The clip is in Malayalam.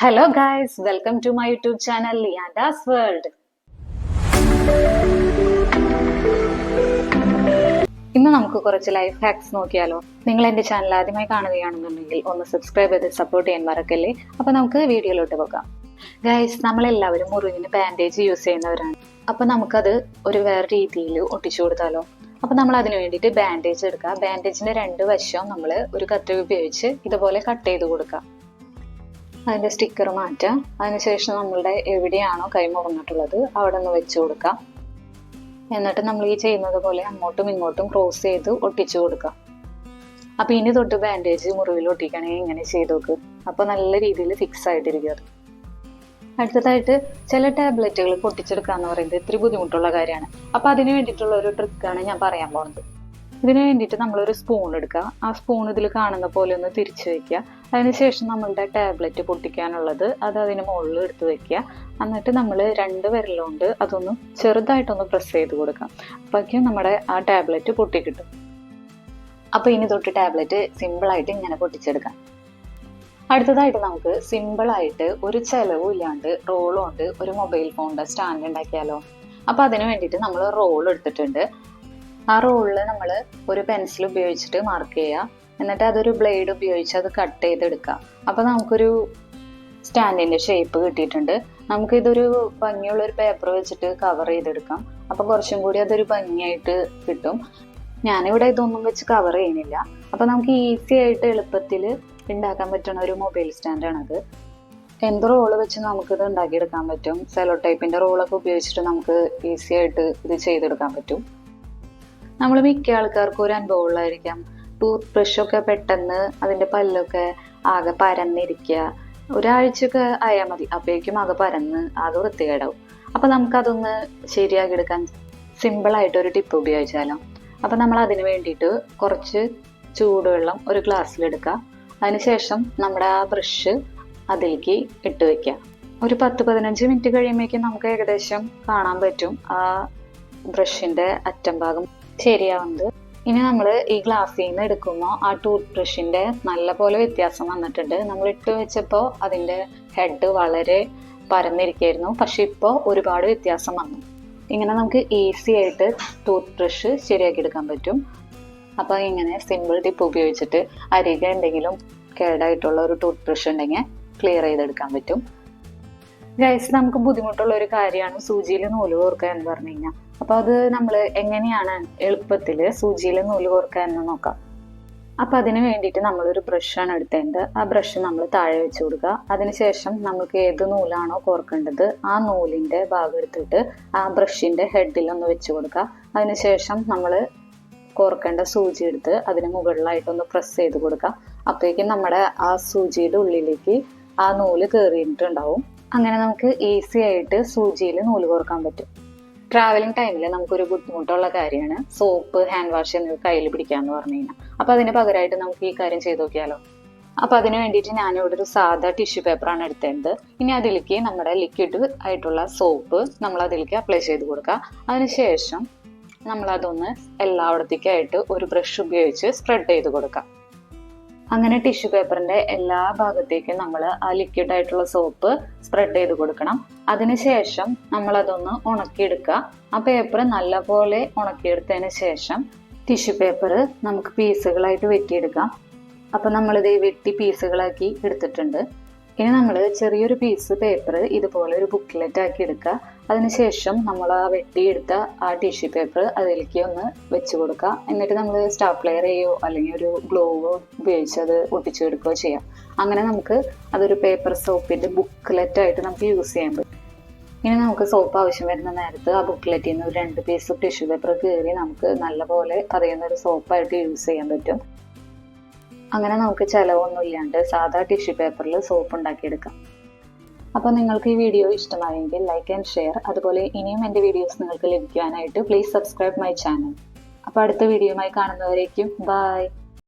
Hello guys welcome to my YouTube channel Liandas world ഇന്ന് നമുക്ക് കുറച്ച് ലൈഫ് ഹാക്സ് നോക്കിയാലോ? നിങ്ങൾ എന്റെ ചാനൽ ആദ്യമായി കാണുകയാണെന്നുണ്ടെങ്കിൽ ഒന്ന് സബ്സ്ക്രൈബ് ചെയ്ത് സപ്പോർട്ട് ചെയ്യാൻ മറക്കല്ലേ? അപ്പൊ നമുക്ക് വീഡിയോയിലോട്ട് പോകാം. ഗൈസ് നമ്മളെല്ലാവരും മുറിവിന് ബാൻഡേജ് യൂസ് ചെയ്യുന്നവരാണ്. അപ്പൊ നമുക്കത് ഒരു വേറെ രീതിയിൽ ഒട്ടിച്ചു കൊടുത്താലോ? അപ്പൊ നമ്മൾ അതിന് വേണ്ടിയിട്ട് ബാൻഡേജ് എടുക്കുക. ബാൻഡേജിന്റെ രണ്ട് വശവും നമ്മൾ ഒരു കത്തി ഉപയോഗിച്ച് ഇതുപോലെ കട്ട് ചെയ്ത് കൊടുക്കുക. അതിന്റെ സ്റ്റിക്കർ മാറ്റാം. അതിനുശേഷം നമ്മളുടെ എവിടെയാണോ കൈ മുറിഞ്ഞിട്ടുള്ളത് അവിടെ നിന്ന് വെച്ച് കൊടുക്കാം. എന്നിട്ട് നമ്മൾ ഈ ചെയ്യുന്നത് പോലെ അങ്ങോട്ടും ഇങ്ങോട്ടും ക്രോസ് ചെയ്ത് ഒട്ടിച്ചു കൊടുക്കാം. അപ്പം ഇനി തൊട്ട് ബാൻഡേജ് മുറിവിൽ ഒട്ടിക്കണമെങ്കിൽ ഇങ്ങനെ ചെയ്ത് നോക്ക്. അപ്പോൾ നല്ല രീതിയിൽ ഫിക്സ് ആയിട്ടിരിക്കും അത്. അടുത്തതായിട്ട് ചില ടാബ്ലറ്റുകൾ പൊട്ടിച്ചെടുക്കുക എന്ന് പറയുന്നത് ഇത്തിരി ബുദ്ധിമുട്ടുള്ള കാര്യമാണ്. അപ്പോൾ അതിന് വേണ്ടിയിട്ടുള്ള ഒരു ട്രിക്കാണ് ഞാൻ പറയാൻ പോകുന്നത് ഇതിന് വേണ്ടിയിട്ട് നമ്മളൊരു സ്പൂൺ എടുക്കുക. ആ സ്പൂൺ ഇതിൽ കാണുന്ന പോലെ ഒന്ന് തിരിച്ചു വെക്കുക. അതിനുശേഷം നമ്മളുടെ ടാബ്ലറ്റ് പൊട്ടിക്കാനുള്ളത് അത് അതിന് മുകളിൽ എടുത്ത് വെക്കുക. എന്നിട്ട് നമ്മൾ രണ്ട് വിരലുകൊണ്ട് അതൊന്ന് ചെറുതായിട്ടൊന്ന് പ്രസ് ചെയ്ത് കൊടുക്കാം അപ്പോഴേക്കും നമ്മുടെ ആ ടാബ്ലറ്റ് പൊട്ടിക്കിട്ടും അപ്പോൾ ഇനി തൊട്ട് ടാബ്ലറ്റ് സിമ്പിളായിട്ട് ഇങ്ങനെ പൊട്ടിച്ചെടുക്കാം. അടുത്തതായിട്ട് നമുക്ക് സിമ്പിളായിട്ട് ഒരു ചിലവും ഇല്ലാണ്ട് റോളും ഉണ്ട്. ഒരു മൊബൈൽ ഫോണിന്റെ സ്റ്റാൻഡ് ഉണ്ടാക്കിയാലോ. അപ്പോൾ അതിന് വേണ്ടിയിട്ട് നമ്മൾ റോൾ എടുത്തിട്ടുണ്ട്. ആ റോളിൽ നമ്മൾ ഒരു പെൻസിൽ ഉപയോഗിച്ചിട്ട് മാർക്ക് ചെയ്യുക എന്നിട്ട് അതൊരു ബ്ലേഡ് ഉപയോഗിച്ച് അത് കട്ട് ചെയ്തെടുക്കുക അപ്പോൾ നമുക്കൊരു സ്റ്റാൻഡിന്റെ ഷേപ്പ് കിട്ടിയിട്ടുണ്ട്. നമുക്ക് ഇതൊരു ഭംഗിയുള്ള ഒരു പേപ്പർ വെച്ചിട്ട് കവർ ചെയ്തെടുക്കാം. അപ്പോൾ കുറച്ചും കൂടി അതൊരു ഭംഗിയായിട്ട് കിട്ടും. ഞാനിവിടെ ഇതൊന്നും വെച്ച് കവർ ചെയ്യുന്നില്ല. അപ്പോൾ നമുക്ക് ഈസി ആയിട്ട് എളുപ്പത്തിൽ ഉണ്ടാക്കാൻ പറ്റുന്ന ഒരു മൊബൈൽ സ്റ്റാൻഡാണത് എന്ത് റോൾ വെച്ച് നമുക്കിത് ഉണ്ടാക്കിയെടുക്കാൻ പറ്റും? സെലോ ടൈപ്പിന്റെ റോളൊക്കെ ഉപയോഗിച്ചിട്ട് നമുക്ക് ഈസി ആയിട്ട് ഇത് ചെയ്തെടുക്കാൻ പറ്റും. നമ്മൾ മിക്ക ആൾക്കാർക്കും ഒരു അനുഭവം ഉള്ളതായിരിക്കാം. ടൂത്ത് ബ്രഷ് ഒക്കെ പെട്ടെന്ന് അതിന്റെ പല്ലൊക്കെ ആകെ പരന്നിരിക്കുക. ഒരാഴ്ചയൊക്കെ ആയാൽ മതി. അപ്പോഴേക്കും ആകെ പരന്ന് ആകെ വൃത്തികേടാവും. അപ്പൊ നമുക്കതൊന്ന് ശരിയാക്കി എടുക്കാൻ സിമ്പിൾ ആയിട്ട് ഒരു ടിപ്പ് ഉപയോഗിച്ചാലോ? അപ്പൊ നമ്മൾ അതിന് വേണ്ടിയിട്ട് കുറച്ച് ചൂടുവെള്ളം ഒരു ഗ്ലാസ്സിലെടുക്കുക അതിനുശേഷം നമ്മുടെ ആ ബ്രഷ് അതിലേക്ക് ഇട്ട് വെക്കുക. ഒരു പത്ത് പതിനഞ്ച് മിനിറ്റ് കഴിയുമ്പോഴേക്കും നമുക്ക് ഏകദേശം കാണാൻ പറ്റും ആ ബ്രഷിന്റെ അറ്റം ഭാഗം ശരിയാവുന്നത്. ഇനി നമ്മൾ ഈ ഗ്ലാസ്സിൽ നിന്ന് എടുക്കുമ്പോൾ ആ ടൂത്ത് ബ്രഷിന്റെ നല്ല പോലെ വ്യത്യാസം വന്നിട്ടുണ്ട്. നമ്മൾ ഇട്ട് വെച്ചപ്പോൾ അതിന്റെ ഹെഡ് വളരെ പരന്നിരിക്കായിരുന്നു. പക്ഷെ ഇപ്പോൾ ഒരുപാട് വ്യത്യാസം വന്നു. ഇങ്ങനെ നമുക്ക് ഈസി ആയിട്ട് ടൂത്ത് ബ്രഷ് ശരിയാക്കി എടുക്കാൻ പറ്റും. അപ്പോൾ ഇങ്ങനെ സിമ്പിൾ ടിപ്പ് ഉപയോഗിച്ചിട്ട് അരികെ എന്തെങ്കിലും കേടായിട്ടുള്ള ഒരു ടൂത്ത് ബ്രഷ് ഉണ്ടെങ്കിൽ ക്ലിയർ ചെയ്തെടുക്കാൻ പറ്റും. ഗൈസ് നമുക്ക് ബുദ്ധിമുട്ടുള്ള ഒരു കാര്യമാണ് സൂചിയിൽ നൂൽ കോർക്കുക എന്ന് പറഞ്ഞു കഴിഞ്ഞാൽ അപ്പൊ അത് നമ്മൾ എങ്ങനെയാണ് എളുപ്പത്തിൽ സൂചിയിൽ നൂൽ കോർക്കുക എന്ന് നോക്കാം. അപ്പൊ അതിന് വേണ്ടിയിട്ട് നമ്മളൊരു ബ്രഷാണ് എടുത്തേണ്ടത്. ആ ബ്രഷ് നമ്മൾ താഴെ വെച്ച് കൊടുക്കുക. അതിനുശേഷം നമുക്ക് ഏത് നൂലാണോ കോർക്കേണ്ടത് ആ നൂലിന്റെ ഭാഗം എടുത്തിട്ട് ആ ബ്രഷിന്റെ ഹെഡിൽ ഒന്ന് വെച്ച് കൊടുക്കുക. അതിനുശേഷം നമ്മൾ കോർക്കേണ്ട സൂചി എടുത്ത് അതിന് മുകളിലായിട്ടൊന്ന് പ്രസ് ചെയ്ത് കൊടുക്കുക. അപ്പോഴേക്കും നമ്മുടെ ആ സൂചിയുടെ ഉള്ളിലേക്ക് ആ നൂൽ കയറിയിട്ടുണ്ടാവും അങ്ങനെ നമുക്ക് ഈസി ആയിട്ട് സൂചിയിൽ നൂൽ കോർക്കാൻ പറ്റും. ട്രാവലിംഗ് ടൈമിൽ നമുക്കൊരു ബുദ്ധിമുട്ടുള്ള കാര്യമാണ്. സോപ്പ് ഹാൻഡ് വാഷ് എന്നിവ കയ്യിൽ പിടിക്കാന്ന് പറഞ്ഞു കഴിഞ്ഞാൽ അപ്പൊ അതിന് പകരമായിട്ട് നമുക്ക് ഈ കാര്യം ചെയ്ത് നോക്കിയാലോ? അപ്പൊ അതിന് വേണ്ടിയിട്ട് ഞാനിവിടെ ഒരു സാധാ ടിഷ്യൂ പേപ്പറാണ് എടുത്തേണ്ടത്. ഇനി അതിലേക്ക് നമ്മുടെ ലിക്വിഡ് ആയിട്ടുള്ള സോപ്പ് നമ്മൾ അതിലേക്ക് അപ്ലൈ ചെയ്ത് കൊടുക്കുക. അതിനുശേഷം നമ്മൾ അതൊന്ന് എല്ലായിടത്തേക്കായിട്ട് ഒരു ബ്രഷ് ഉപയോഗിച്ച് സ്പ്രെഡ് ചെയ്ത് കൊടുക്കാം അങ്ങനെ ടിഷ്യൂ പേപ്പറിന്റെ എല്ലാ ഭാഗത്തേക്കും നമ്മൾ ആ ലിക്വിഡ് ആയിട്ടുള്ള സോപ്പ് സ്പ്രെഡ് ചെയ്ത് കൊടുക്കണം. അതിനുശേഷം നമ്മൾ അതൊന്ന് ഉണക്കിയെടുക്കുക. ആ പേപ്പർ നല്ലപോലെ ഉണക്കിയെടുത്തതിന് ശേഷം ടിഷ്യൂ പേപ്പർ നമുക്ക് പീസുകളായിട്ട് വെട്ടിയെടുക്കാം. അപ്പം നമ്മളിത് വെട്ടി പീസുകളാക്കി എടുത്തിട്ടുണ്ട്. ഇനി നമ്മൾ ചെറിയൊരു പീസ് പേപ്പർ ഇതുപോലെ ഒരു ബുക്ക്ലെറ്റ് ആക്കി എടുക്കുക. അതിനുശേഷം നമ്മൾ ആ വെട്ടിയെടുത്ത ആ ടിഷ്യൂ പേപ്പർ അതിലേക്ക് ഒന്ന് വെച്ച് കൊടുക്കുക. എന്നിട്ട് നമ്മൾ സ്റ്റാപ്ലെയർ ചെയ്യുകയോ അല്ലെങ്കിൽ ഒരു ഗ്ലോവോ ഉപയോഗിച്ച് അത് ഒട്ടിച്ചു കൊടുക്കുകയോ ചെയ്യാം. അങ്ങനെ നമുക്ക് അതൊരു പേപ്പർ സോപ്പിന്റെ ബുക്ക്ലെറ്റ് ആയിട്ട് നമുക്ക് യൂസ് ചെയ്യാൻ പറ്റും. ഇനി നമുക്ക് സോപ്പ് ആവശ്യം വരുന്ന നേരത്ത് ആ ബുക്ക്ലെറ്റിൽ നിന്ന് ഒരു രണ്ട് പീസ് ടിഷ്യൂ പേപ്പർ കയറി നമുക്ക് നല്ലപോലെ പറയുന്ന ഒരു സോപ്പായിട്ട് യൂസ് ചെയ്യാൻ പറ്റും. അങ്ങനെ നമുക്ക് ചിലവൊന്നും ഇല്ലാണ്ട് സാധാ ടിഷ്യൂ പേപ്പറിൽ സോപ്പ് ഉണ്ടാക്കിയെടുക്കാം. അപ്പോൾ നിങ്ങൾക്ക് ഈ വീഡിയോ ഇഷ്ടമായെങ്കിൽ ലൈക്ക് ആൻഡ് ഷെയർ അതുപോലെ ഇനിയും എന്റെ വീഡിയോസ് നിങ്ങൾക്ക് ലഭിക്കുവാനായിട്ട് പ്ലീസ് സബ്സ്ക്രൈബ് മൈ ചാനൽ അപ്പോൾ അടുത്ത വീഡിയോയുമായി കാണുന്നവരേക്കും ബൈ